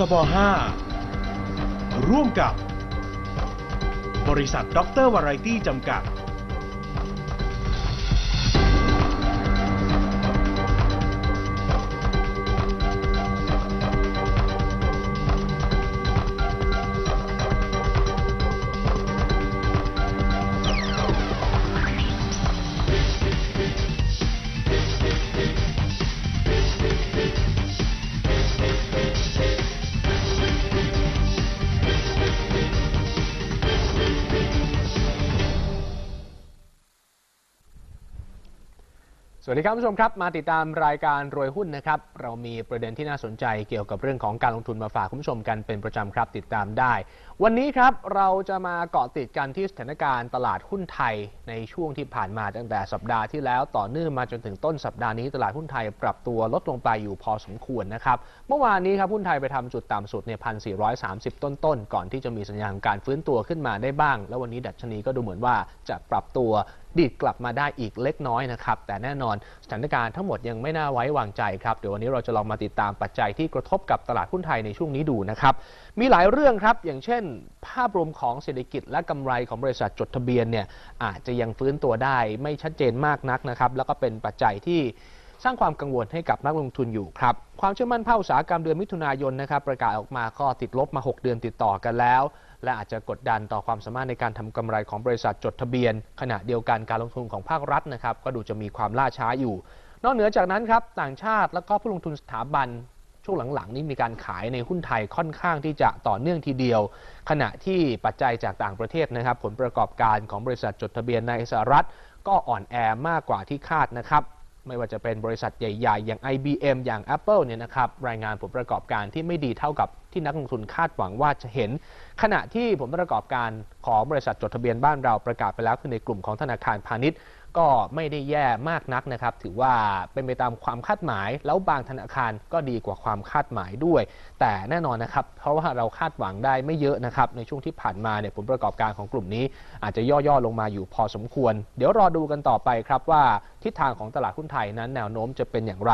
ทบ 5 ร่วมกับ บริษัทด็อกเตอร์วาไรตี้จำกัด วัสดีครับผู้ชมครับ มาติดตามรายการรวยหุ้นนะครับ เรามีประเด็นที่น่าสนใจเกี่ยวกับเรื่องของการลงทุนมาฝากคุณผู้ชมกันเป็นประจำครับติดตามได้ วันนี้ครับเราจะมาเกาะติดกันที่สถานการณ์ตลาดหุ้นไทยในช่วงที่ผ่านมาตั้งแต่สัปดาห์ที่แล้วต่อเนื่องมาจนถึงต้นสัปดาห์นี้ตลาดหุ้นไทยปรับตัวลดลงไปอยู่พอสมควรนะครับเมื่อวานนี้ครับหุ้นไทยไปทำจุดต่ำสุดเนี่ยพันสี่ต้นๆก่อนที่จะมีสัญญาณการฟื้นตัวขึ้นมาได้บ้าง แล้ววันนี้ดัชนีก็ดูเหมือนว่าจะปรับตัว ดีดกลับมาได้อีกเล็กน้อยนะครับ แต่แน่นอนสถานการณ์ทั้งหมดยังไม่น่าไว้วางใจครับ เดี๋ยววันนี้เราจะลองมาติดตามปัจจัยที่กระทบกับตลาดหุ้นไทยในช่วงนี้ดูนะครับ มีหลายเรื่องครับ อย่างเช่น ภาพรวมของเศรษฐกิจและกำไรของบริษัทจดทะเบียนเนี่ยอาจจะยังฟื้นตัวได้ไม่ชัดเจนมากนักนะครับ แล้วก็เป็นปัจจัยที่สร้างความกังวลให้กับนักลงทุนอยู่ครับ ความเชื่อมั่นภาคอุตสาหกรรมเดือนมิถุนายนนะครับประกาศออกมาก็ติดลบมา 6 เดือนติดต่อกันแล้ว และอาจจะกดดันต่อความสามารถในการทำกำไรของบริษัทจดทะเบียน ขณะเดียวกันการลงทุนของภาครัฐนะครับ ก็ดูจะมีความล่าช้าอยู่ นอกเหนือจากนั้นครับต่างชาติแล้วก็ผู้ลงทุนสถาบันช่วงหลังๆ นี้มีการขายในหุ้นไทยค่อนข้างที่จะต่อเนื่องทีเดียว ขณะที่ปัจจัยจากต่างประเทศนะครับ ผลประกอบการของบริษัทจดทะเบียนในสหรัฐ ก็อ่อนแอมากกว่าที่คาดนะครับ ไม่ว่าจะเป็นบริษัทใหญ่ ๆ อย่าง IBM อย่าง Apple เนี่ยนะครับรายงานผลประกอบการที่ไม่ดีเท่ากับที่นักลงทุนคาดหวังว่าจะเห็น ขณะที่ผลประกอบการของบริษัทจดทะเบียนบ้านเราประกาศไปแล้วคือในกลุ่มของธนาคารพาณิชย์ ก็ไม่ได้แย่มากนักนะครับ ถือว่าเป็นไปตามความคาดหมาย แล้วบางธนาคารก็ดีกว่าความคาดหมายด้วย แต่แน่นอนนะครับ เพราะว่าเราคาดหวังได้ไม่เยอะนะครับ ในช่วงที่ผ่านมาเนี่ยผลประกอบการของกลุ่มนี้ อาจจะย่อๆลงมาอยู่พอสมควร เดี๋ยวรอดูกันต่อไปครับว่าทิศทางของตลาดหุ้นไทยนั้นแนวโน้มจะเป็นอย่างไร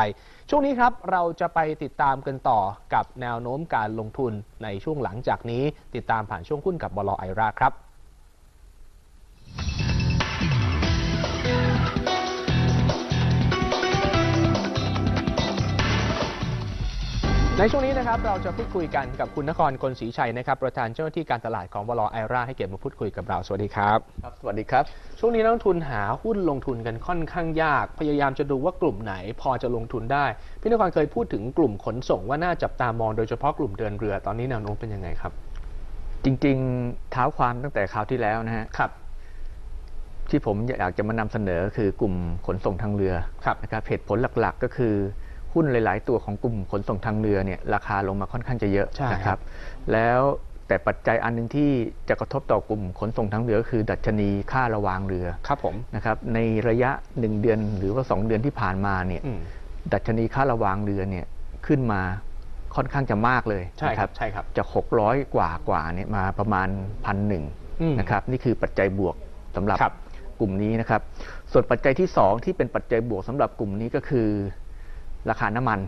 ช่วงนี้ครับเราจะไปติดตามกันต่อกับแนวโน้มการลงทุนในช่วงหลังจากนี้ ติดตามผ่านช่วงหุ้นกับบลไอราครับ ในช่วงนี้นะครับเราจะพูดคุยกันกับคุณนครกลศรีชัยนะครับประธานเจ้าหน้าที่การตลาดของบลไอราให้เกียรติมาพูดคุยกับเราสวัสดีครับครับ สวัสดีครับ ช่วงนี้นักลงทุนหาหุ้นลงทุนกันค่อนข้างยาก พยายามจะดูว่ากลุ่มไหนพอจะลงทุนได้ พี่นครเคยพูดถึงกลุ่มขนส่งว่าน่าจับตามองโดยเฉพาะกลุ่มเดินเรือตอนนี้แนวโน้มเป็นยังไงครับ จริงๆเท้าความตั้งแต่คราวที่แล้วนะฮะครับ ที่ผมอยากจะมานำเสนอคือกลุ่มขนส่งทางเรือครับนะครับเหตุผลหลักๆก็คือ หุ้นหลาย ๆ ตัวของกลุ่มขนส่งทางเรือเนี่ยราคาลงมาค่อนข้างจะเยอะใช่นะครับแล้วแต่ปัจจัยอันหนึงที่จะกระทบต่อกลุ่มขนส่งทางเรือก็คือดัชนีค่าระวางเรือครับผมนะครับในระยะ 1 เดือนหรือว่า 2 เดือนที่ผ่านมาเนี่ยอืมดัชนีค่าระวางเรือเนี่ยขึ้นมาค่อนข้างจะมากเลยใช่นะครับใช่ครับจาก600 กว่ากว่าเนี่ยมาประมาณพันหนึ่งอืมนะครับนี่คือปัจจัยบวกสำหรับครับกลุ่มนี้นะครับ ส่วนปัจจัยที่ 2 ที่เป็นปัจจัยบวกสำหรับกลุ่มนี้ก็คือ ราคาน้ำมัน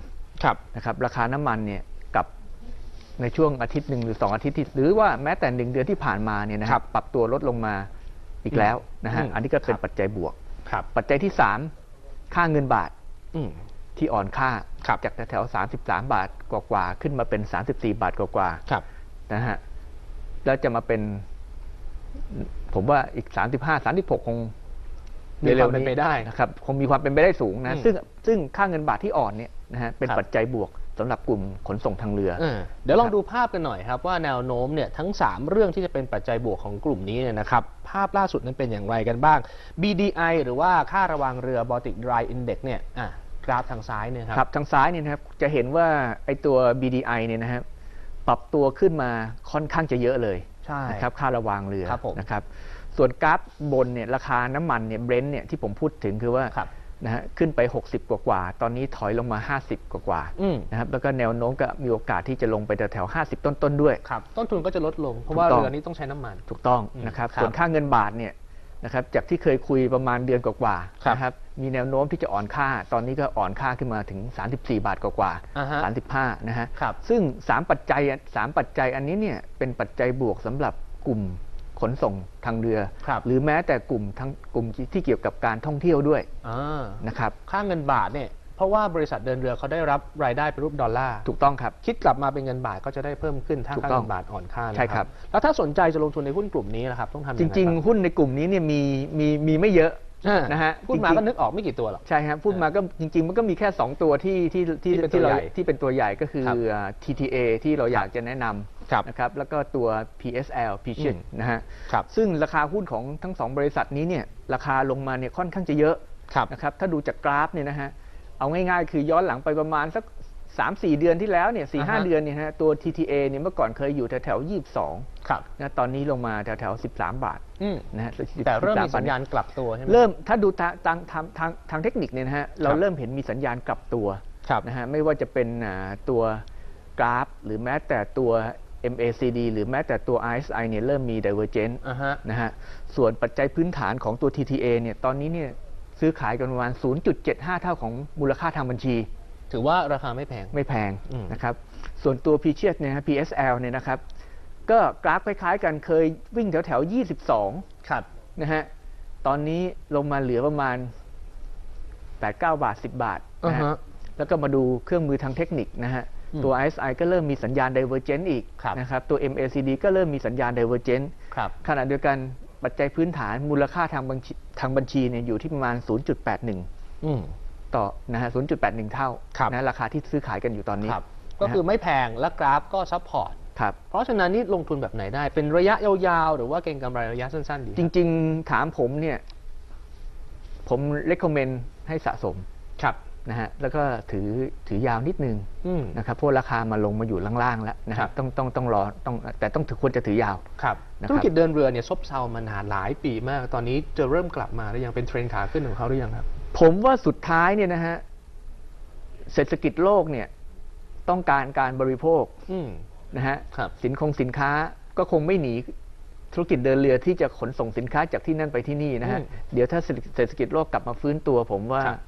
ครับนะครับ ราคาน้ำมันเนี่ยกับในช่วงอาทิตย์หนึ่งหรือ 2 อาทิตย์ที่หรือว่าแม้แต่หนึ่งเดือนที่ผ่านมาเนี่ยนะครับปรับตัวลดลงมาอีกแล้วนะฮะอืมอันนี้ก็เป็นครับปัจจัยบวกครับปัจจัยที่ 3 ค่าเงินบาทอืมที่อ่อนค่าครับจากแถวๆ33 บาทกว่าๆขึ้นมาเป็น 34 บาทกว่าๆครับนะฮะแล้วจะมาเป็น ผมว่าอีก 35 36คง มีความเป็นไปได้นะครับคงมีความเป็นไปได้สูงนะอืมซึ่งซึ่งค่าเงินบาทที่อ่อนเนี่ยนะฮะเป็นครับปัจจัยบวกสำหรับกลุ่มขนส่งทางเรือเออเดี๋ยวลองดูภาพกันหน่อยครับว่าแนวโน้มเนี่ยทั้ง 3 เรื่องที่จะเป็นปัจจัยบวกของกลุ่มนี้เนี่ยนะครับภาพล่าสุดนั้นเป็นอย่างไรกันบ้าง BDI หรือว่าค่าระวางเรือ Baltic Dry Index เนี่ยอะกราฟทางซ้ายเนี่ยครับครับทางซ้ายเนี่ยนะครับจะเห็นว่าไอตัว BDI เนี่ยนะครับปรับตัวขึ้นมาค่อนข้างจะเยอะเลยใช่นะครับค่าระวางเรือครับผมนะครับ ส่วนกราฟบนเนี่ยราคาน้ำมันเนี่ยเบรนท์เนี่ยที่ผมพูดถึงคือว่าครับนะฮะขึ้นไป 60 กว่ากว่าๆตอนนี้ถอยลงมา 50 กว่ากว่าๆอืมนะครับแล้วก็แนวโน้มก็มีโอกาสที่จะลงไปแถวๆ50 ต้นๆด้วยครับต้นทุนก็จะลดลงเพราะว่าถูกต้องเรือนี้ต้องใช้น้ำมันถูกต้องอืมนะครับครับส่วนค่าเงินบาทเนี่ยนะครับจากที่เคยคุยประมาณเดือนกว่าครับๆนะครับมีแนวโน้มที่จะอ่อนค่า ตอนนี้ก็อ่อนค่าขึ้นมาถึง 34 บาทกว่าอ่าฮะๆ35 นะฮะครับซึ่ง 3 ปัจจัยสามปัจจัยอันนี้เนี่ยเป็นปัจจัยบวกสำหรับกลุ่ม ขนส่งทางเรือครับหรือแม้แต่กลุ่มทั้งกลุ่มที่เกี่ยวกับการท่องเที่ยวด้วยอ่านะครับค่าเงินบาทเนี่ยเพราะว่าบริษัทเดินเรือเขาได้รับรายได้เป็นรูปดอลลาร์ถูกต้องครับคิดกลับมาเป็นเงินบาทก็จะได้เพิ่มขึ้นถ้าถูกค่าต้อเงิงนบาทอ่อนค่านะใช่ครับแล้วถ้าสนใจจะลงทุนในหุ้นกลุ่มนี้นะครับต้องทำยังจไงริงบ้าๆหุ้นในกลุ่มนี้เนี่ยมีมีมีไม่เยอะอ่านะฮะพูดมาจริงๆก็นึกออกไม่กี่ตัวหรอกใช่ครับพูดมาก็จริง ๆ มันก็มีแค่ 2 ตัวที่ที่ที่ที่เป็นที่ตัวเราใหญ่ที่เป็นตัวใหญ่ก็คือครับอ่า TTA ที่เราอยากจะแนะนครับำ นะครับแล้วก็ตัว PSL p s h i อืมนะฮะครับซึ่งราคาหุ้นของทั้งสองบริษัทนี้เนี่ยราคาลงมาเนี่ยค่อนข้างจะเยอะครับนะครับถ้าดูจากกราฟเนี่ยนะฮะเอาง่ายๆ คือย้อนหลังไปประมาณสัก3-4เดือนที่แล้วเนี่ยสี่อ่าห้าฮะเดือนเนี่ยนะฮะตัว TTA เนี่ยเมื่อก่อนเคยอยู่แถวๆ22ครับนะตอนนี้ลงมาแถวๆ13บาทอืมนะฮะแต่เริ่มมี13สัญญาณกลับตัวใช่ไหมเริ่มถ้าดูทางทางทางทางทางเทคนิคเนี่ยนะฮะเราครับเริ่มเห็นมีสัญญาณกลับตัวครับนะฮะไม่ว่าจะเป็นอ่าตัวกราฟ หรือแม้แต่ตัว MACD หรือแม้แต่ตัว RSI เนี่ยเริ่มมี divergence อ่าฮะนะฮะ ส่วนปัจจัยพื้นฐานของตัว TTA เนี่ยตอนนี้เนี่ยซื้อขายกันประมาณ 0.75 เท่าของมูลค่าทางบัญชี ถือว่าราคาไม่แพง ไม่แพงอืมนะครับ ส่วนตัว p c h เนี่ยฮะ PSL เนี่ยนะครับ ก็กราฟคล้ายๆกันเคยวิ่งแถวแถวๆ22 ครับ นะฮะ ตอนนี้ลงมาเหลือประมาณ 8-9 บาท 10 บาทนะฮะอ่าฮะแล้วก็มาดูเครื่องมือทางเทคนิคนะฮะอืม ตัว RSI ก็เริ่มมีสัญญาณ divergence อีกครับนะครับตัว MACD ก็เริ่มมีสัญญาณ divergence ครับขณะเดียวกันปัจจัยพื้นฐานมูลค่าทางบัญชีทางบัญชีเนี่ยอยู่ที่ประมาณ 0.81อืมต่อนะฮะ 0.81 เท่าครับนะราคาที่ซื้อขายกันอยู่ตอนนี้ครับก็คือไม่แพงและกราฟก็ซัพพอร์ตครับเพราะฉะนั้นนี่ลงทุนแบบไหนได้ เป็นระยะยาวๆ หรือว่าเก็งกำไรระยะสั้นๆ ดี จริง ๆ ถามผมเนี่ย ผม recommend ให้สะสมครับ นะฮะแล้วก็ถือถือยาวนิดนึงอืมนะครับเพราะราคามาลงมาอยู่ล่างๆแล้วนะคครัรับบต้องต้องต้องรอต้องแต่ต้องถือควรจะถือยาวครับนะครับธุรกิจเดินเรือเนี่ยซบเซามานานหลายปีมาก ตอนนี้จะเริ่มกลับมาหรือยังเป็นเทรนด์ขาขึ้นของเขาหรือยังครับ ผมว่าสุดท้ายเนี่ยนะฮะเศรษฐกิจโลกเนี่ยต้องการการบริโภคอืมนะฮะครับสินคงสินค้าก็คงไม่หนีธุรกิจเดินเรือที่จะขนส่งสินค้าจากที่นั่นไปที่นี่นะฮะอืมเดี๋ยวถ้าเศรษฐกิจโลกกลับมาฟื้นตัวผมว่าครับ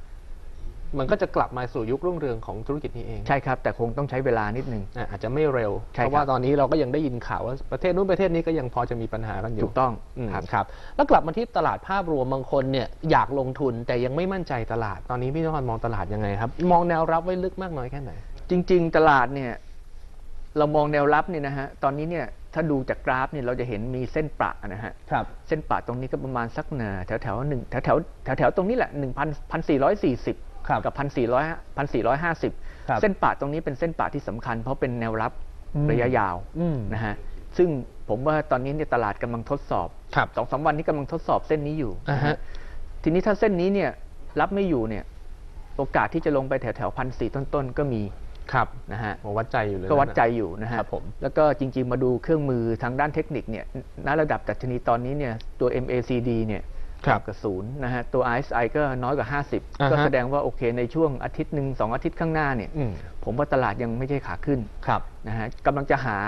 มันก็จะกลับมาสู่ยุครุ่งเรืองของธุรกิจนี้เอง ใช่ครับ แต่คงต้องใช้เวลานิดนึง อะอาจจะไม่เร็วใช่เพครับราะว่าตอนนี้เราก็ยังได้ยินข่าวว่าประเทศนู้นประเทศนี้ก็ยังพอจะมีปัญหากันอยู่ถูกต้องอืมครับครับ แล้วกลับมาที่ตลาดภาพรวมบางคนเนี่ยอยากลงทุนแต่ยังไม่มั่นใจตลาด ตอนนี้พี่นพรมองตลาดยังไงครับ มองแนวรับไว้ลึกมากน้อยแค่ไหน จริง ๆ ตลาดเนี่ยเรามองแนวรับเนี่ยนะฮะ ตอนนี้เนี่ยถ้าดูจากกราฟเนี่ยเราจะเห็นมีเส้นประนะฮะครับเส้นประตรงนี้ก็ประมาณสักเนอแถวแถวๆหนึ่งแถวแถวแถวแถวๆตรงนี้แหละหนึ่งพันพันสี่ร้อยสี่สิบครับ กับพันสี่ร้อยพันสี่ร้อยห้าสิบครับเส้นประตรงนี้เป็นเส้นประที่สำคัญ เพราะเป็นแนวรับอืมระยะยาวอืมนะฮะซึ่งผมว่าตอนนี้เนี่ยตลาดกำลังทดสอบครับสองสามวันนี้กำลังทดสอบเส้นนี้อยู่อ่าฮะนะฮะทีนี้ถ้าเส้นนี้เนี่ยรับไม่อยู่เนี่ยโอกาสที่จะลงไปแถวแถวพันสี่ต้นๆก็มีครับนะฮะโอ้วัดใจอยู่เลยก็วัดใจนะอยู่นะฮะครับผมแล้วก็จริง ๆ มาดูเครื่องมือทางด้านเทคนิคเนี่ยณระดับดัชนีตอนนี้เนี่ยตัว MACD เนี่ยครับต่ำ กับศูนย์นะฮะตัว RSI ก็น้อยกว่าอ่า50ฮะก็แสดงว่าโอเคในช่วงอาทิตย์หนึ่งสองอาทิตย์ข้างหน้าเนี่ยอืมผมว่าตลาดยังไม่ใช่ขาขึ้นครับนะฮะกำลังจะหา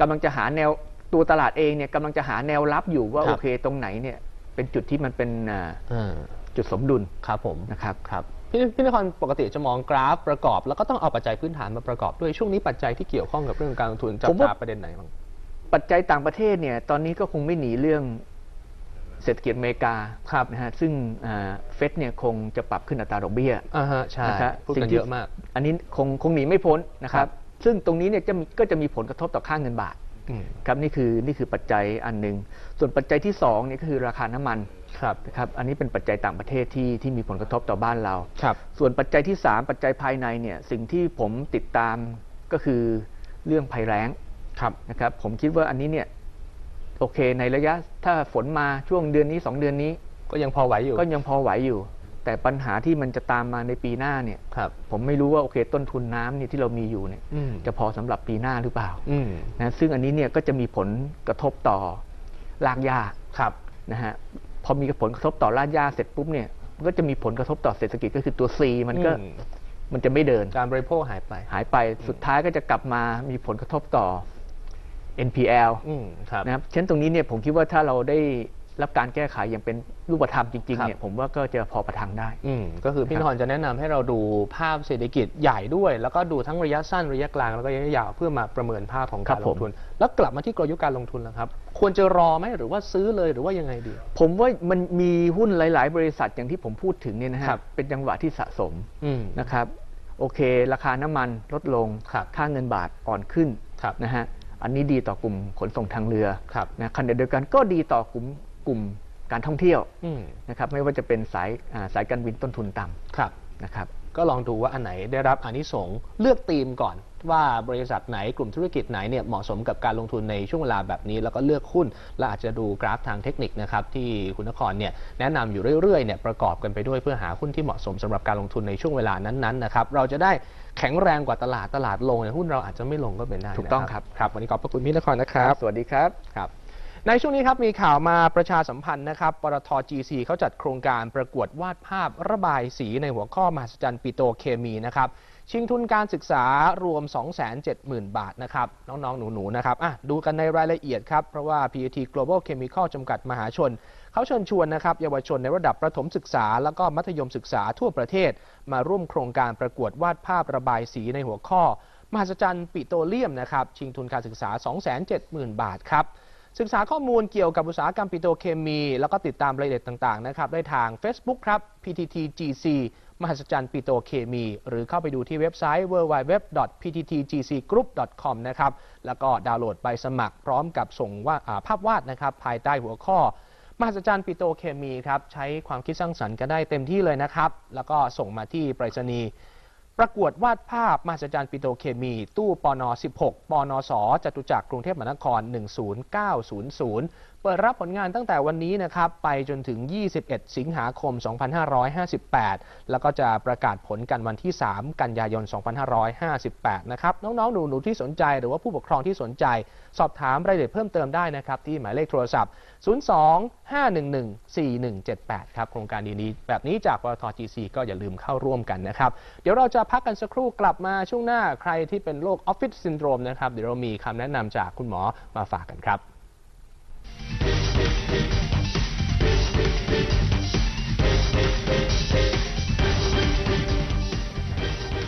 กำลังจะหาแนวตัวตลาดเองเนี่ยกำลังจะหาแนวรับอยู่ว่าครับโอเคตรงไหนเนี่ยเป็นจุดที่มันเป็นอ่าอ่าจุดสมดุลครับผมนะครับครับพี่พี่นครปกติจะมองกราฟประกอบ แล้วก็ต้องเอาปัจจัยพื้นฐานมาประกอบด้วยช่วงนี้ปัจจัยที่เกี่ยวข้องกับเรื่องการลงทุนจับผมว่าตาประเด็นไหนบ้างปัจจัยต่างประเทศเนี่ยตอนนี้ก็คงไม่หนีเรื่อง เศรษฐกิจอเมริกาครับนะฮะซึ่งเฟดเนี่ยคงจะปรับขึ้นอัตราดอกเบี้ยอ่าฮะใช่นะครับพูดสิ่กังนที่เยอะมาก อันนี้คงคงหนีไม่พ้นนะครัครับบซึ่งตรงนี้เนี่ยจะมีก็จะมีผลกระทบต่อค่าเงินบาทอืมครับนี่คือนี่คือปัจจัยอันหนึ่งส่วนปัจจัยที่สองเนี่ยก็คือราคาน้ำมันครับนะครับอันนี้เป็นปัจจัยต่างประเทศที่ที่มีผลกระทบต่อบ้านเราครับส่วนปัจจัยที่ 3 ปัจจัยภายในเนี่ยสิ่งที่ผมติดตามก็คือเรื่องภัยแล้งครับนะครับผมคิดว่าอันนี้เนี่ย โอเค ในระยะถ้าฝนมาช่วงเดือนนี้ 2 เดือนนี้ ก็ยังพอไหวอยู่ ก็ยังพอไหวอยู่ แต่ปัญหาที่มันจะตามมาในปีหน้าเนี่ยครับผมไม่รู้ว่าโอเค ต้นทุนน้ำเนี่ยที่เรามีอยู่เนี่ยอืมจะพอสำหรับปีหน้าหรือเปล่าอืมนะซึ่งอันนี้เนี่ยก็จะมีผลกระทบต่อรากหญ้าครับนะฮะพอมีผลกระทบต่อรากหญ้าเสร็จปุ๊บเนี่ยมันก็จะมีผลกระทบต่อเศรษฐกิจก็คือตัว C มันก็อืมมันจะไม่เดิน การบริโภคหายไป หายไป สุดท้ายก็จะกลับมามีผลกระทบต่อ NPL อืมครับนะครับฉะนั้นตรงนี้เนี่ยผมคิดว่าถ้าเราได้แล้วการแก้ไขอย่างเป็นรูปธรรมจริงครัๆบเนี่ยผมว่าก็จะพอประทังได้อืมก็คือพี่ครันบอนจะแนะนำให้เราดูภาพเศรษฐกิจใหญ่ด้วย แล้วก็ดูทั้งระยะสั้นระยะกลางแล้วก็ระยะยาวเพื่อมาประเมินภาพของการลงทุน แล้วกลับมาที่กลยุทธ์การลงทุนนะครับ ควรจะรอไหมหรือว่าซื้อเลยหรือว่ายังไงดี ผมว่ามันมีหุ้นหลาย ๆ บริษัทอย่างที่ผมพูดถึงเนี่ยนะฮะครับเป็นจังหวะที่สะสมอืมนะครับ โอเค ราคาน้ำมันลดลงครับค่าเงินบาทอ่อนขึ้นครับนะฮะ อันนี้ดีต่อกลุ่มขนส่งทางเรือครับนะขณะเดียวกันก็ดีต่อกลุ่มกลุ่มการท่องเที่ยวอืมนะครับไม่ว่าจะเป็นสายอ่าสายการบินต้นทุนต่ครับำนะครับก็ลองดูว่าอันไหนได้รับอานิสงส์เลือกธีมก่อน ว่าบริษัทไหนกลุ่มธุรกิจไหนเนี่ยเหมาะสมกับการลงทุนในช่วงเวลาแบบนี้ แล้วก็เลือกหุ้น และอาจจะดูกราฟทางเทคนิคนะครับที่คุณนครเนี่ยแนะนำอยู่เรื่อยๆเนี่ยประกอบกันไปด้วยเพื่อหาหุ้นที่เหมาะสมสำหรับการลงทุนในช่วงเวลานั้นๆนะครับเราจะได้แข็งแรงกว่าตลาดตลาดลงเนี่ยหุ้นเราอาจจะไม่ลงก็เป็นได้นะถูกต้องครับครับวันนี้ขอบพระคุณพี่นครนะครับ สวัสดีครับครับในช่วงนี้ครับมีข่าวมาประชาสัมพันธ์นะครับปตท GC เขาจัดโครงการประกวดวาดภาพระบายสีในหัวข้อมหัศจรรย์ปิโตรเคมีนะครับ ชิงทุนการศึกษารวม 270,000 บาทนะครับ น้อง ๆ หนู ๆ นะครับอะดูกันในรายละเอียดครับ เพราะว่า PUT Global Chemical จำกัดมหาชน เขาเชิญชวนนะครับเยาวชนในระดับประถมศึกษา แล้วก็มัธยมศึกษาทั่วประเทศ มาร่วมโครงการประกวดวาดภาพระบายสีในหัวข้อ มหัศจรรย์ปิโตรเลียมนะครับชิงทุนการศึกษา 270,000 บาทครับศึกษาข้อมูลเกี่ยวกับอุตสาหกรรมปิโตรเคมี แล้วก็ติดตามรายละเอียดต่างๆนะครับได้ทาง Facebook ครับ PTTGC มหัศจรรย์ปิโตเคมี หรือเข้าไปดูที่เว็บไซต์ www.pttgcgroup.com นะครับแล้วก็ดาวน์โหลดใบสมัครพร้อมกับส่งว่าภาพวาดนะครับภายใต้หัวข้อมหัศจรรย์ปิโตเคมีครับใช้ความคิดสร้างสรรค์กันได้เต็มที่เลยนะครับ แล้วก็ส่งมาที่ไปรษณีย์ประกวดวาดภาพมหัศจรรย์ปิโตเคมี ตู้ปน16ปนสจตุจักรกรุงเทพมหานคร 10900 เปิดรับผลงานตั้งแต่วันนี้นะครับไปจนถึง 21 สิงหาคม 2558 แล้วก็จะประกาศผลกันวันที่ 3 กันยายน 2558 นะครับ น้องๆ หนูๆ ที่สนใจหรือว่าผู้ปกครองที่สนใจ สอบถามรายละเอียดเพิ่มเติมได้นะครับ ที่หมายเลขโทรศัพท์ 02-511-4178 ครับ โครงการดีๆแบบนี้จากปตท GC ก็อย่าลืมเข้าร่วมกันนะครับ เดี๋ยวเราจะพักกันสักครู่กลับมาช่วงหน้าใครที่เป็นโรคออฟฟิศซินโดรมนะครับเดี๋ยวเรามีคำแนะนำจากคุณหมอมาฝากกันครับ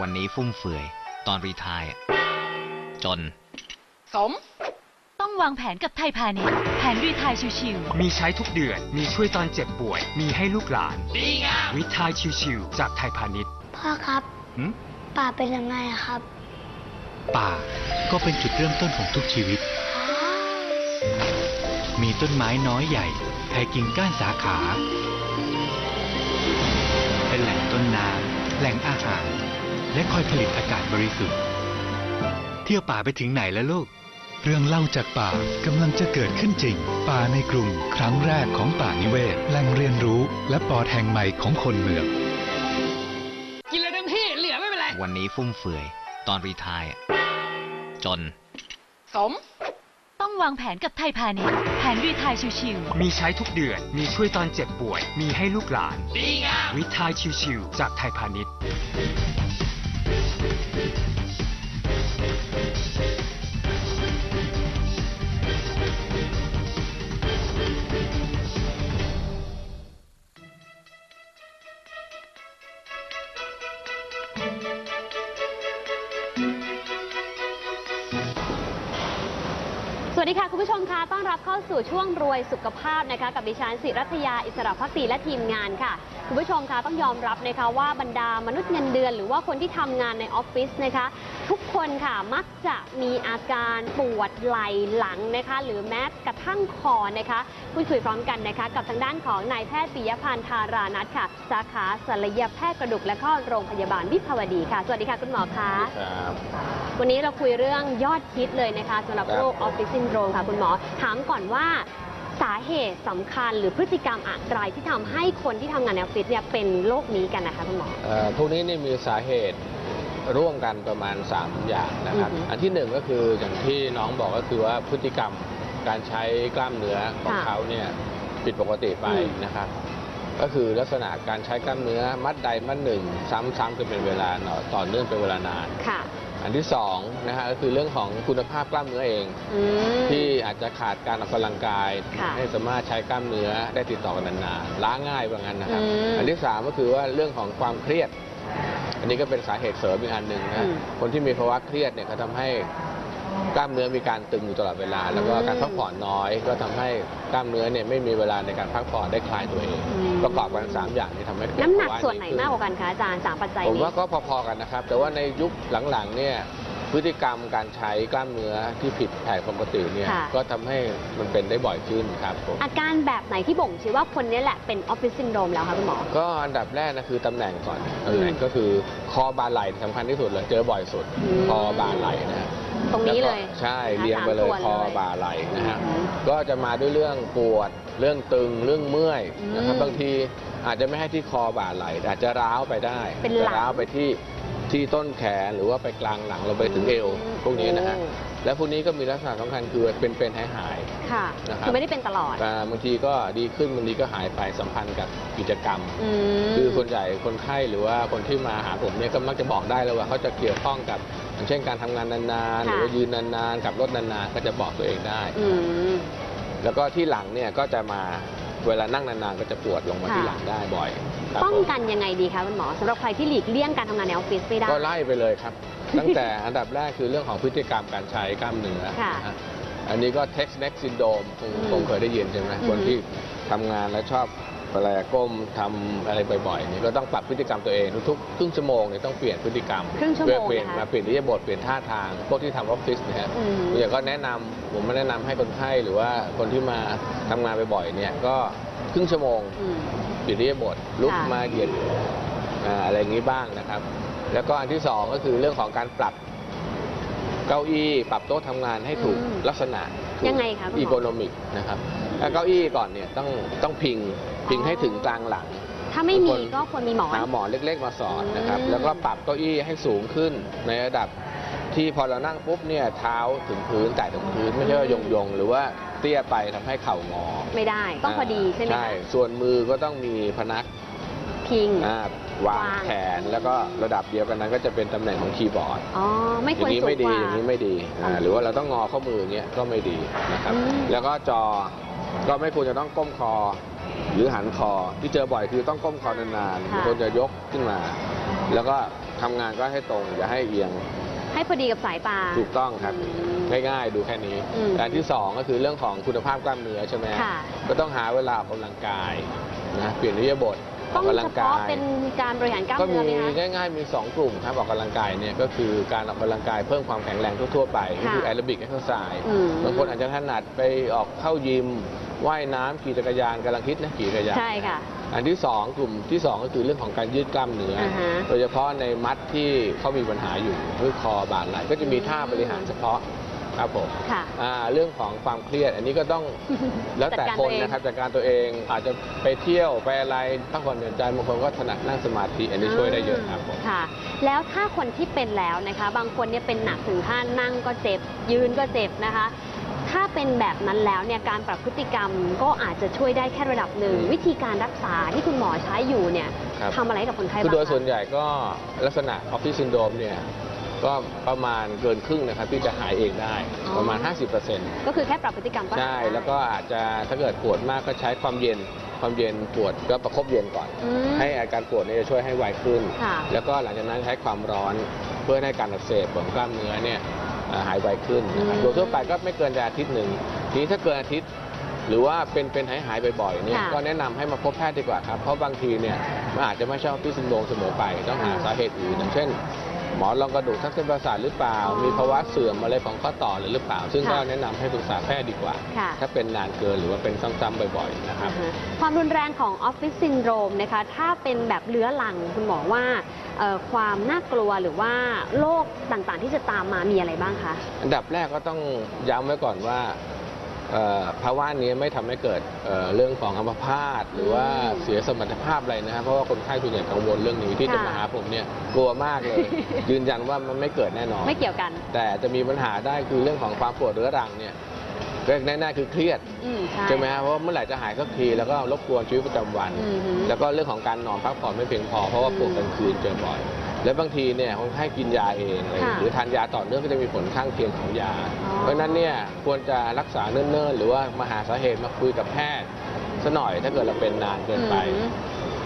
วันนี้ฟุ่มเฟือย ตอนรีไทายอะจน สม ต้องวางแผนกับไทยพาณิชย์แผนรีไทยชิวมีใช้ทุกเดือน มีช่วยตอนเจ็บป่วย มีให้ลูกหลาน ดีงามวิทายชิวๆจากไทยพาณิชย์พ่อครับหืมป่าเป็นยังไงอะครับ ป่าก็เป็นจุดเริ่มต้นของทุกชีวิต มีต้นไม้น้อยใหญ่แผ่กิ่งก้านสาขา เป็นแหล่งต้นน้ำแหล่งอาหาร และคอยผลิตอากาศบริสุทธิ์ เที่ยวป่าไปถึงไหนแล้วลูก เรื่องเล่าจากป่ากำลังจะเกิดขึ้นจริง ป่าในกรุงครั้งแรกของป่านิเวศแหล่งเรียนรู้และปอดแห่งใหม่ของคนเมือง กินเลยเต็มที่เหลือไม่เป็นไร วันนี้ฟุ่มเฟือย ตอนรีไทายอะจน สมๆต้องวางแผนกับไทยพาณิชย์แผนรีไทยชิวๆมีใช้ทุกเดือน มีช่วยตอนเจ็บป่วย มีให้ลูกหลาน ดีงามวิทายชิวๆจากไทยพาณิชย์ สวัสดีค่ะ คุณผู้ชมคะต้อนรับเข้าสู่ช่วงรวยสุขภาพนะคะกับดิฉันศิรัทยาอิสระพักดีและทีมงานค่ะ คุณผู้ชมคะต้องยอมรับนะคะว่าบรรดามนุษย์เงินเดือน หรือว่าคนที่ทำงานในออฟฟิศนะคะทุก คนค่ะมักจะมีอาการปวดไหล่หลังนะคะ หรือแม้กระทั่งคอนะคะพูดคุยพร้อมกันนะคะ กับทางด้านของนายแพทย์ปิยพันธ์ธารานัทค่ะ สาขาศัลยแพทย์กระดูกและข้อโรงพยาบาลวิภาวดีค่ะ สวัสดีค่ะคุณหมอคะครับวันนี้เราคุยเรื่องยอดฮิตเลยนะคะสำหรับครับโรคออฟฟิศซินโดรมค่ะคุณหมอถามก่อนว่าสาเหตุสำคัญหรือพฤติกรรมอะไรที่ทำให้คนที่ทำงานในออฟฟิศเนี่ยเป็นโรคนี้กันนะคะคุณหมอเอ่อพวกนี้นี่มีสาเหตุ ร่วมกันประมาณ 3 อย่างนะครับ อือฮึอันที่หนึ่งก็คืออย่างที่น้องบอกก็คือว่าพฤติกรรมการใช้กล้ามเนื้อของค่ะเขาเนี่ยผิดปกติไปอืม นะครับ ก็คือลักษณะการใช้กล้ามเนื้อมัดใดมัดหนึ่ง ซ้ำๆกันเป็นเวลาต่อเนื่องเป็นเวลานาน ค่ะอันที่สองนะฮะก็คือเรื่องของคุณภาพกล้ามเนื้อเอง อืม ที่อาจจะขาดการออกกำลังกาย ค่ะให้สามารถใช้กล้ามเนื้อได้ติดต่อกันนานๆล้าง่ายว่างั้นนะครับ อืม อันที่สามก็คือว่าเรื่องของความเครียด อันนี้ก็เป็นสาเหตุเสริมอีกอันหนึ่งอืนะมคนที่มีภาวะเครียดเนี่ยก็ทำให้กล้ามเนื้อมีการตึงอยู่ตลอดเวลา แล้วก็อืมการพักผ่อนน้อย ก็ทำให้กล้ามเนื้อเนี่ยไม่มีเวลาในการพักผ่อนได้คลายตัวเองอืมประกอบกันสามอย่างที่ทำให้เกิดน้ำหนักภาวะส่วนไหนมากกว่ากันคะอาจารย์สามปัจจัยผมนี้ว่าก็พอๆกันนะครับ แต่ว่าในยุคหลังๆเนี่ย พฤติกรรมการใช้กล้ามเนื้อที่ผิดแผกปกติเนี่ยค่ะ ก็ทำให้มันเป็นได้บ่อยขึ้นครับผมอาการแบบไหนที่บ่งชี้ว่าคนนี้แหละเป็นออฟฟิศซินโดรมแล้วคะคุณหมอ ก็อันดับแรกนะคือตำแหน่งก่อนอืมตำแหน่งก็คือคอบาไหล่สำคัญที่สุดเลยเจอบ่อยสุด อืม คอบาไหล่นะฮะตรงนี้เลยแวก็ใช่นะคะเรียงไปเลยสามคส่อวนเลยบาไหล่นะฮะ อืม ก็จะมาด้วยเรื่องปวด เรื่องตึง เรื่องเมื่อยนะครับ อืมบางทีอาจจะไม่ให้ที่คอบาไหล่แต่อาจจะร้าวไปได้เป็นหลัง จะร้าวไปที่ ที่ต้นแขนหรือว่าไปกลางหลังเราไปถึงเอวอืมพวกนี้นะฮะโอ้และพวกนี้ก็มีลักษณะสำคัญคือเป็นเป็นหายหายค่ะนะครับคือไม่ได้เป็นตลอดอ่าบางทีก็ดีขึ้นบางทีก็หายไปสัมพันธ์กับกิจกรรมอืมคือคนใหญ่คนไข้หรือว่าคนที่มาหาผมเนี่ยก็มักจะบอกได้เลยว่าเขาจะเกี่ยวข้องกับอย่างเช่นการทำงานนานๆหค่ะรือว่ายืนนานๆกับรถนานๆก็จะบอกตัวเองได้อืมแล้วก็ที่หลังเนี่ยก็จะมาเวลานั่งนานๆก็จะปวดลงมาค่ะที่หลังได้บ่อย ครับป้องผมกันยังไงดีคะคุณหมอสำหรับใครที่หลีกเลี่ยงการทำงานในออฟฟิศไม่ได้ ก็ไล่ไปเลยครับ ตั้งแต่อันดับแรกคือเรื่องของพฤติกรรมการใช้กล้ามเนื้อค่ะนะฮะอันนี้ก็ text neck syndrome คงอืมคงเคยได้ยินใช่ไหมอืมคนที่ทำงานแล้วชอบอะไรก้มทำอะไรบ่อยๆนี่ก็ต้องปรับพฤติกรรมตัวเอง ทุกๆครึ่งชั่วโมงเนี่ยต้องเปลี่ยนพฤติกรรมครึ่งชั่วโมงเปลี่ยนนะคะมาเปลี่ยนอิริยาบถเปลี่ยนท่าทางพวกที่ทำออฟฟิศนะฮะ อืม อย่างก็แนะนำผมมาแนะนำให้คนไข้หรือว่าคนที่มาทำงานบ่อยๆเนี่ยก็ ครึ่งชั่วโมงอืมเปลี่ยนอิริยาบถลุกค่ะมาเหยียดอ่าอะไรอย่างนี้บ้างนะครับ แล้วก็อันที่สองก็คือเรื่องของการปรับเก้าอี้ปรับโต๊ะทำงานให้ถูกอืมลักษณะยังไงคะคุณหมออีโคโนมิกนะครับแล้วเก้าอี้ก่อนเนี่ยต้องต้องพิงพิงให้ถึงกลางหลัง ถ้าไม่มีบางคนก็ควรมีหมอนหาหมอนเล็กๆมาสอนนะครับอืมแล้วก็ปรับเก้าอี้ให้สูงขึ้นในระดับ ที่พอเรานั่งปุ๊บเนี่ยเท้าถึงพื้นแตะถึงพื้นไม่ใช่ว่ายงยงๆหรือว่าเตี้ยไปทำให้เข่างอไม่ได้ ต้องพอดีใช่ไหมใช่คะส่วนมือก็ต้องมีพนักพิง อ่าวางวาง แขนแล้วก็ระดับเดียวกันนั้นก็จะเป็นตำแหน่งของคีย์บอร์ดอ๋อ ไม่อควรย่างนี้สูงไม่กดีว่า อย่างนี้ไม่ดีอ่าหรือว่าเราต้องงอข้อมืออย่างเงี้ยก็ไม่ดีนะครับ อืม แล้วก็จอก็ไม่ควรจะต้องก้มคอ หรือหันคอที่เจอบ่อยคือต้องก้มคอนานๆค่ะควรจะยกขึ้นมา แล้วก็ทำงานก็ให้ตรงอย่าให้เอียง ให้พอดีกับสายตา ถูกต้องครับอืมง่ายๆ ดูแค่นี้อืมแต่อันที่สองก็คือเรื่องของคุณภาพกล้ามเนื้อใช่ไหมค่ะ ก็ต้องหาเวลาออกกำลังกายนะเปลี่ยนอิริยาบถอ ต้ออกงกำลัเฉงพาะกายเป็นการบริหารกล้ามก็เนื้มีอไหมคะ ง่าย ๆ มี 2 กลุ่มครับออกกำลังกายเนี่ยก็คือการออกกำลังกายเพิ่มความแข็งแรงทั่ว ๆ ไปก็คือค่ะแอโรบิกเอ็กซ์ไซส์อืมบางคนอาจจะถนัดไปออกเข้ายิมว่ายน้ำขี่จักรยานกำลังคิดนะขี่จักรยานใช่ค่ะอันที่ 2 กลุ่มที่ 2 ก็คือเรื่องของการยืดกล้ามเนื้ออาฮะโดยเฉพาะในมัดที่เขามีปัญหาอยู่คือคอบ่าไหล่ก็จะมีท่าบริหารเฉพาะ ครับผมค่ะ อ่าเรื่องของความเครียด อันนี้ก็ต้องแล้วแต่จัดการคตัวนเอง นะครับจัดการตัวเองอาจจะไปเที่ยวไปอะไรพักผ่อนหย่อนใจบางคนก็ถนัดนั่งสมาธิอันนี้ช่วยได้เยอะครับผม ค่ะ แล้วถ้าคนที่เป็นแล้วนะคะ บางคนเนี่ยเป็นหนักถึงขั้นนั่งก็เจ็บ ยืนก็เจ็บนะคะ ถ้าเป็นแบบนั้นแล้วเนี่ยการปรับพฤติกรรมก็อาจจะช่วยได้แค่ระดับหนึ่งอืมวิธีการรักษาที่คุณหมอใช้อยู่เนี่ยครับ ทำอะไรให้กับคนไข้คือบ้างโดยคะส่วนใหญ่ก็ลักษณะออฟฟิศซินโดรมเนี่ย ก็ประมาณเกินครึ่งนะครับที่จะหายเองได้อ๋อประมาณ 50%ก็คือแค่ปรับพฤติกรรมก็ใช่หายได้แล้วก็อาจจะถ้าเกิดปวดมากก็ใช้ความเย็นความเย็นปวดก็ประคบเย็นก่อนอืมให้อาการปวดเนี่ยจะช่วยให้ไวขึ้นค่ะแล้วก็หลังจากนั้นใช้ความร้อนเพื่อให้การอักเสบของกล้ามเนื้อเนี่ยเอ่อหายไวขึ้นนะครับอืมโดยทั่วไปก็ไม่เกินแต่อาทิตย์หนึ่งทีนี้ถ้าเกินอาทิตย์หรือว่าเป็นเป็นหายหายๆบ่อยๆเนี่ยค่ะก็แนะนำให้มาพบแพทย์ดีกว่าครับ เพราะบางทีเนี่ยมันอาจจะไม่ใช่ออฟฟิศซินโดรมเสมอไป ต้องหาอืมสาเหตุอื่นอย่างเช่น หมอนรองกระดูกทับเส้นประสาทหรือเปล่าอ๋อมีภาวะเสื่อมอะไรของข้อต่อหรือเปล่า ซึ่งก็ค่ะแนะนำให้ปรึกษาแพทย์ดีกว่า ค่ะ ถ้าเป็นนานเกินหรือว่าเป็นซ้ำๆบ่อยๆนะครับอ่าฮะความรุนแรงของออฟฟิศซินโดรมนะคะถ้าเป็นแบบเลื้อรังคุณหมอว่าเอ่อความน่ากลัวหรือว่าโรคต่างๆที่จะตามมามีอะไรบ้างคะ อันดับแรกก็ต้องย้ำไว้ก่อนว่าเอ่อ ภาวะนี้ไม่ทำให้เกิดเอ่อเรื่องของอัมพาตหรือว่าเสียสมรรถภาพอะไรนะครับ เพราะว่าคนไข้ส่วนใหญ่กังวลเรื่องนี้ที่จะค่ะมาหาผมเนี่ยกลัวมากเลย ยืนยันว่ามันไม่เกิดแน่นอน ไม่เกี่ยวกัน แต่จะมีปัญหาได้คือเรื่องของความปวดเรื้อรังเนี่ยแน่ๆคือเครียดอืมใช่ใช่ไหมครับเพราะว่าเมื่อไหร่จะหายสักทีแล้วก็รบกวนชีวิตประจำวันอือฮึแล้วก็เรื่องของการนอนพักผ่อนไม่เพียงพอเพราะว่าปวดกลางคืนเจอบ่อยและบางทีเนี่ยคนไข้กินยาเองอะไรค่ะหรือทานยาต่อเนื่องก็จะมีผลข้างเคียงของยา อ๋อ เพราะฉะนั้นเนี่ยควรจะรักษาเนิ่นๆ หรือว่ามาหาสาเหตุมาคุยกับแพทย์ซะหน่อยถ้าเกิดเราเป็นนานเกินไปอืม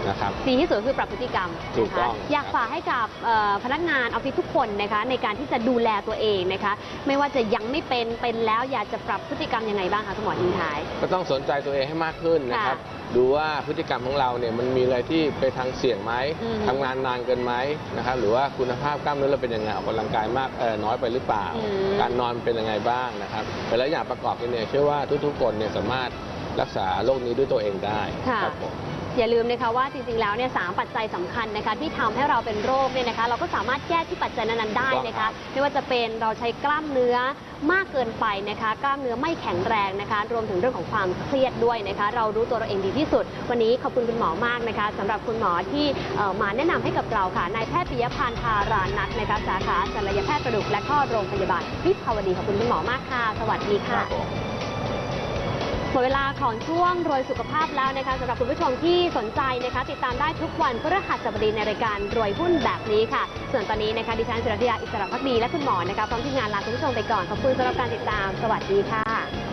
นะครับดีที่สุดคือปรับพฤติกรรมถูกนะคะต้องอยากฝากให้กับเอ่อพนักงานออฟฟิศทุกคนนะคะ ในการที่จะดูแลตัวเองนะคะ ไม่ว่าจะยังไม่เป็นเป็นแล้วอยากจะปรับพฤติกรรมยังไงบ้างคะคุณหมอทิ้งท้าย ก็ต้องสนใจตัวเองให้มากขึ้นนะครับค่ ดูว่าพฤติกรรมของเราเนี่ยมันมีอะไรที่ไปทางเสี่ยงไหมอืมทำงานนานเกินไหมนะครับหรือว่าคุณภาพกล้ามเนื้อเราเป็นยังไงออกกำลังกายมากเออน้อยไปหรือเปล่า อืม การนอนเป็นยังไงบ้างนะครับแต่ละอย่างประกอบกันเนี่ยเชื่อว่าทุกๆคนเนี่ยสามารถรักษาโรคนี้ด้วยตัวเองได้ค่ะ ครับผม อย่าลืมนะคะว่าจริงๆแล้วเนี่ยสามปัจจัยสำคัญนะคะที่ทำให้เราเป็นโรคเนี่ยนะคะเราก็สามารถแก้ที่ปัจจัยนั้นๆได้นะคะไม่ว่าจะเป็นเราใช้กล้ามเนื้อมากเกินไปนะคะ กล้ามเนื้อไม่แข็งแรงนะคะ รวมถึงเรื่องของความเครียดด้วยนะคะ เรารู้ตัวเราเองดีที่สุด วันนี้ขอบคุณคุณหมอมากนะคะสำหรับคุณหมอที่เอ่อมาแนะนำให้กับเราค่ะนายแพทย์ปิยพันธ์ทารานัทนะคะสาขาศัลยแพทย์กระดูกและข้อโรงพยาบาลวิภาวดีขอบคุณคุณหมอมากค่ะ สวัสดีค่ะ หมดเวลาของช่วงรวยสุขภาพแล้วนะคะสำหรับคุณผู้ชมที่สนใจนะคะ ติดตามได้ทุกวันพฤหัสบดีในรายการรวยหุ้นแบบนี้ค่ะ ส่วนตอนนี้นะคะดิฉันสุรธิยาอิสระพักดีและคุณหมอนะคะพร้อมทีมงานลาคุณผู้ชมไปก่อนขอบคุณสำหรับการติดตาม สวัสดีค่ะ